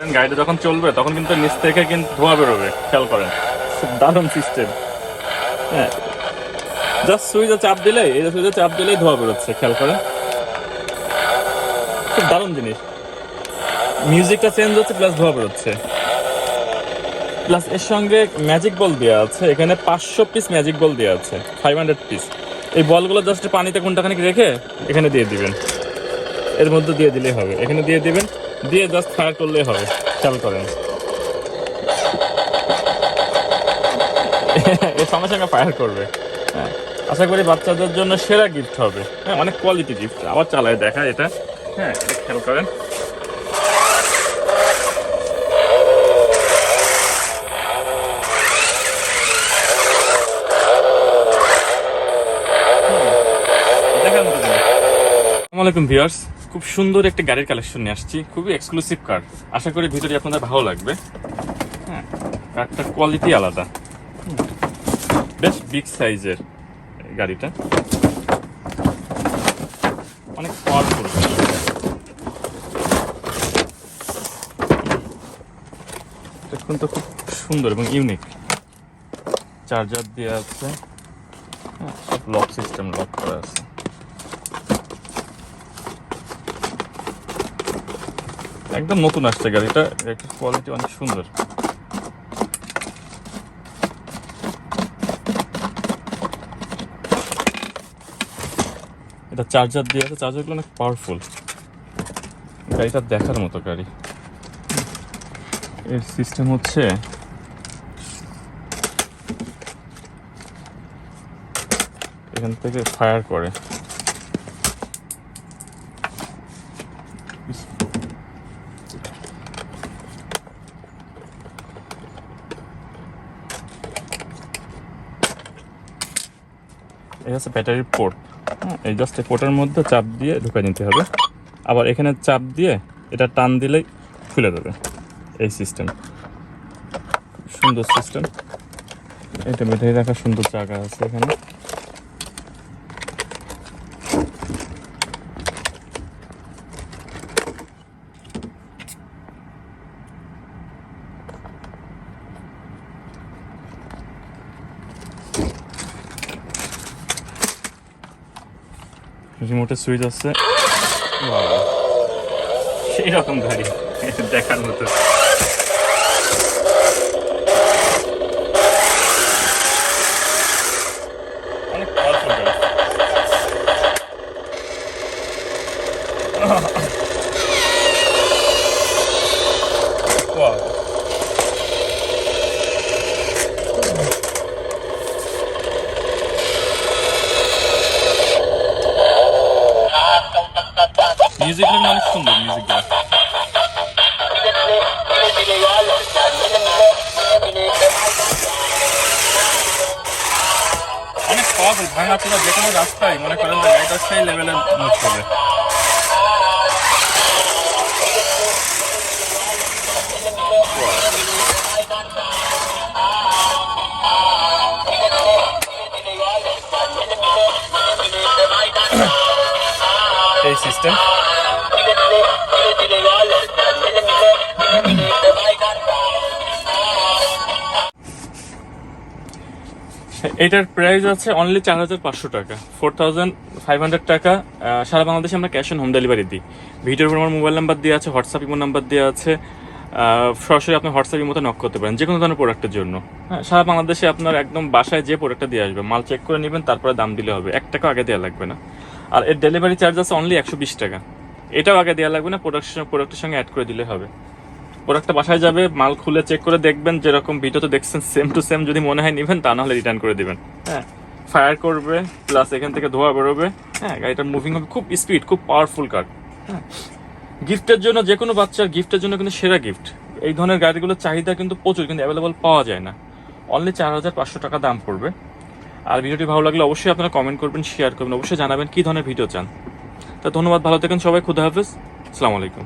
গাড়িটা যখন চলবে, তখন কিন্তু নিচ থেকে কিন্তু ধোঁয়া বেরোবে। খেয়াল করেন। দারুণ সিস্টেম হ্যাঁ। জাস্ট সুইচে চাপ দিলে এই সুইচে চাপ দিলেই ধোঁয়া বেরোচ্ছে, খেয়াল করেন। খুব দারুণ জিনিস। মিউজিকটা চেঞ্জ হচ্ছে প্লাস ধোঁয়া বেরোচ্ছে। প্লাস এর সঙ্গে ম্যাজিক বল দেওয়া আছে। এখানে পাঁচশো পিস ম্যাজিক বল দেওয়া আছে ফাইভ হান্ড্রেড পিস এই বলগুলো জাস্ট পানিতে কোনটাখানি রেখে এখানে দিয়ে দিবেন। এর মধ্যে দিয়ে দিলেই হবে। এখানে দিয়ে দিবেন। দিয়ে জাস্ট ফায়ার করলেই হবে। খেয়াল করেন। এর সঙ্গে সঙ্গে ফায়ার করবে। হ্যাঁ আশা করি বাচ্চাদের জন্য সেরা গিফট হবে। হ্যাঁ অনেক কোয়ালিটি গিফট আবার চালায় দেখা এটা। হ্যাঁ খেয়াল করেন। আসসালামু আলাইকুম ভিউয়ার্স খুব সুন্দর একটা গাড়ির কালেকশন নিয়ে আসছি। খুবই এক্সক্লুসিভ কার আশা করি ভিতরে আপনাদের ভালো লাগবে। হ্যাঁ কারটার কোয়ালিটি আলাদা। বেশ বিগ সাইজের গাড়িটা। অনেক পাওয়ারফুল তো খুব সুন্দর এবং ইউনিক চার্জার দেওয়া আছে। হ্যাঁ সব লক সিস্টেম লক করা আছে। একদম নতুন আসছে গাড়িটা কোয়ালিটি অনেক সুন্দর। এটা চার্জার দিয়ে আছে। চার্জারগুলো অনেক পাওয়ারফুল গাড়িটা দেখার মতো গাড়ি। এর সিস্টেম হচ্ছে এখান থেকে ফায়ার করে। এই হচ্ছে ব্যাটারির পোর্ট এই জাস্ট এই পোর্টের মধ্যে চাপ দিয়ে ঢুকে নিতে হবে। আবার এখানে চাপ দিয়ে এটা টান দিলেই খুলে দেবে এই সিস্টেম সুন্দর সিস্টেম এটা ব্যাটারি রাখার সুন্দর জায়গা আছে এখানে। রিমোটের সুইচ আছে। সেই রকম গাড়ি। দেখার মতো অনেক powerful গাড়ি। Wow. মিউজিকগুলো অনেক সুন্দর মিউজিকগুলো অনেক পাওয়ারফুল ভাঙা চোরা যে কোনো রাস্তায় মনে করেন যে গাড়িটা সেই লেভেলে মুভ করবে এটার প্রাইস আছে অনলি চার হাজার পাঁচশো টাকা ফোর থাউজেন্ড ফাইভ হান্ড্রেড টাকা সারা বাংলাদেশে আমরা ক্যাশ অন হোম ডেলিভারি দিই। ভিডিওর উপর আমার মোবাইল নাম্বার দেওয়া আছে হোয়াটসঅ্যাপ ইমো নাম্বার দেওয়া আছে সরাসরি আপনি হোয়াটসঅ্যাপ ইমোতে নক করতে পারেন যে কোনো ধরনের প্রোডাক্টের জন্য। হ্যাঁ সারা বাংলাদেশে আপনার একদম বাসায় যে প্রোডাক্টটা দিয়ে আসবে, মাল চেক করে নেবেন, তারপরে দাম দিলে হবে। এক টাকা আগে দেওয়া লাগবে না। আর এর ডেলিভারি চার্জ আছে অনলি একশো বিশ টাকা। এটাও আগে দেওয়া লাগবে না প্রোডাক্টের প্রোডাক্টের সঙ্গে অ্যাড করে দিলে হবে। প্রোডাক্টটা বাসায় যাবে, মাল খুলে চেক করে দেখবেন, যেরকম ভিডিওতে দেখছেন সেম টু সেম যদি মনে হয় নেবেন, তা নাহলে রিটার্ন করে দেবেন। হ্যাঁ ফায়ার করবে প্লাস এখান থেকে ধোয়া বেরোবে। হ্যাঁ গাড়িটার মুভিং হবে, খুব স্পিড খুব পাওয়ারফুল কার হ্যাঁ গিফটের জন্য যে কোনো বাচ্চার গিফটের জন্য কিন্তু সেরা গিফট এই ধরনের গাড়িগুলোর চাহিদা কিন্তু প্রচুর, কিন্তু অ্যাভেলেবল পাওয়া যায় না। অনলি চার হাজার পাঁচশো টাকা দাম পড়বে। আর ভিডিওটি ভালো লাগলে অবশ্যই আপনারা কমেন্ট করবেন শেয়ার করবেন, অবশ্যই জানাবেন কী ধরনের ভিডিও চান। তা ধন্যবাদ ভালো থাকেন সবাই খুদা হাফিজ। আসসালামু আলাইকুম।